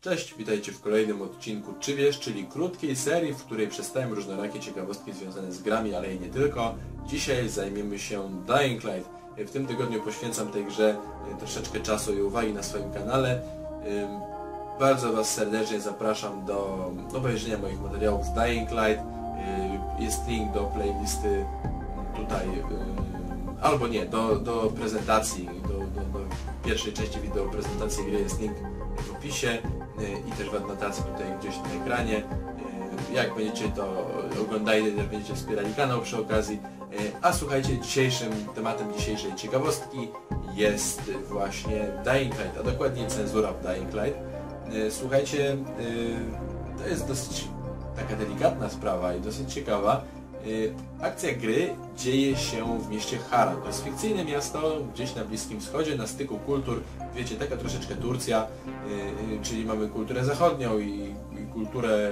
Cześć, witajcie w kolejnym odcinku Czy wiesz, czyli krótkiej serii, w której przedstawiam różnorakie ciekawostki związane z grami, ale i nie tylko. Dzisiaj zajmiemy się Dying Light. W tym tygodniu poświęcam tej grze e, troszeczkę czasu i uwagi na swoim kanale. Bardzo Was serdecznie zapraszam do obejrzenia moich materiałów z Dying Light. Jest link do playlisty tutaj, albo nie, do, do prezentacji, do, do, do pierwszej części wideo prezentacji gry jest link opisie yy, i też w adnotacji tutaj gdzieś na ekranie. Yy, Jak będziecie to oglądali, też będziecie wspierali kanał przy okazji. Yy, A słuchajcie, dzisiejszym tematem dzisiejszej ciekawostki jest właśnie Dying Light, a dokładnie cenzura w Dying Light. Słuchajcie, to jest dosyć taka delikatna sprawa i dosyć ciekawa. Yy, Akcja gry dzieje się w mieście Haran. To jest fikcyjne miasto gdzieś na Bliskim Wschodzie, na styku kultur. Wiecie, taka troszeczkę Turcja, yy, yy, czyli mamy kulturę zachodnią i, kulturę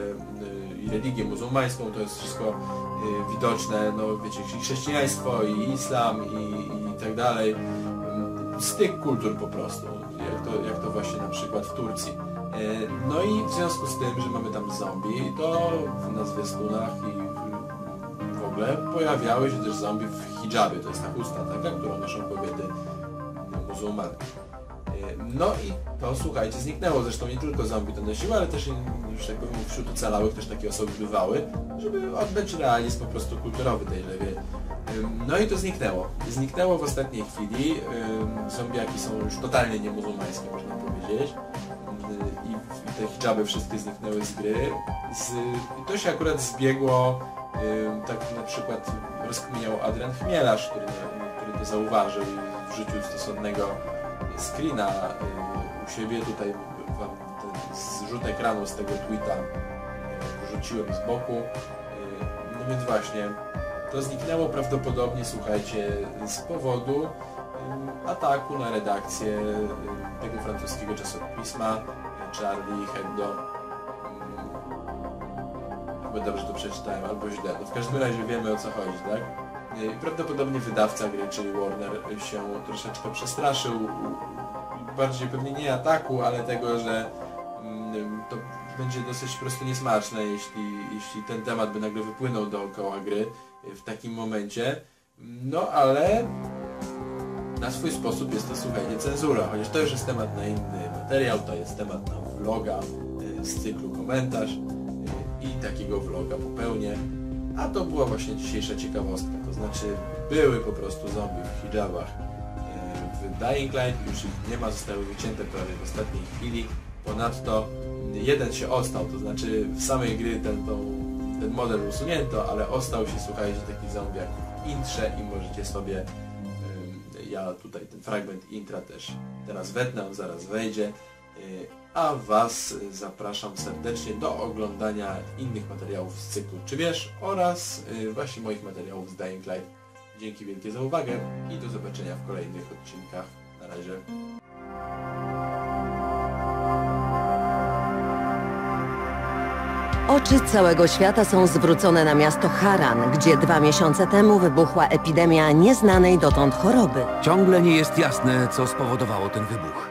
i religię muzułmańską. To jest wszystko widoczne, no wiecie, chrześcijaństwo i islam i, i tak dalej. Styk kultur po prostu, jak to, jak to właśnie na przykład w Turcji. No i w związku z tym, że mamy tam zombie, to na zwiastunach i w- w pojawiały się też zombie w hijabie. To jest ta chusta taka, którą noszą kobiety muzułmanki. E, No i to słuchajcie, zniknęło. Zresztą nie tylko zombie to nosiły, ale też już tak powiem wśród ocalałych też takie osoby bywały, żeby oddać realizm po prostu kulturowy tej lewie. No i to zniknęło. Zniknęło w ostatniej chwili. Zombiaki są już totalnie niemuzułmańskie, można powiedzieć. Ym, I te hijaby wszystkie zniknęły z gry. Z, to się akurat zbiegło, tak na przykład rozkminiał Adrian Chmielarz, który, który to zauważył i wrzucił stosownego screena u siebie. Tutaj wam ten zrzut ekranu z tego tweeta wrzuciłem z boku. No więc właśnie, to zniknęło prawdopodobnie, słuchajcie, z powodu ataku na redakcję tego francuskiego czasopisma Charlie Hebdo. Chyba dobrze to przeczytałem, albo źle. No w każdym razie wiemy o co chodzi, tak? Y, Prawdopodobnie wydawca gry, czyli Warner, się troszeczkę przestraszył. Bardziej pewnie nie ataku, ale tego, że mm, to będzie dosyć po prostu niesmaczne, jeśli, jeśli ten temat by nagle wypłynął dookoła gry w takim momencie. No ale na swój sposób jest to, słuchajcie, cenzura, chociaż to już jest temat na inny materiał, to jest temat na vloga y, z cyklu komentarz i takiego vloga popełnię. A to była właśnie dzisiejsza ciekawostka, to znaczy były po prostu zombie w hijabach y, w Dying Light, już ich nie ma, zostały wycięte prawie w ostatniej chwili. Ponadto jeden się ostał, to znaczy w samej gry ten, ten model usunięto, ale ostał się, słuchajcie, taki zombie jak w intrze i możecie sobie ja tutaj ten fragment intra też teraz wetnę, zaraz wejdzie. A Was zapraszam serdecznie do oglądania innych materiałów z cyklu Czy wiesz? oraz y, właśnie moich materiałów z Dying Light. Dzięki wielkie za uwagę i do zobaczenia w kolejnych odcinkach. Na razie. Oczy całego świata są zwrócone na miasto Haran, gdzie dwa miesiące temu wybuchła epidemia nieznanej dotąd choroby. Ciągle nie jest jasne, co spowodowało ten wybuch.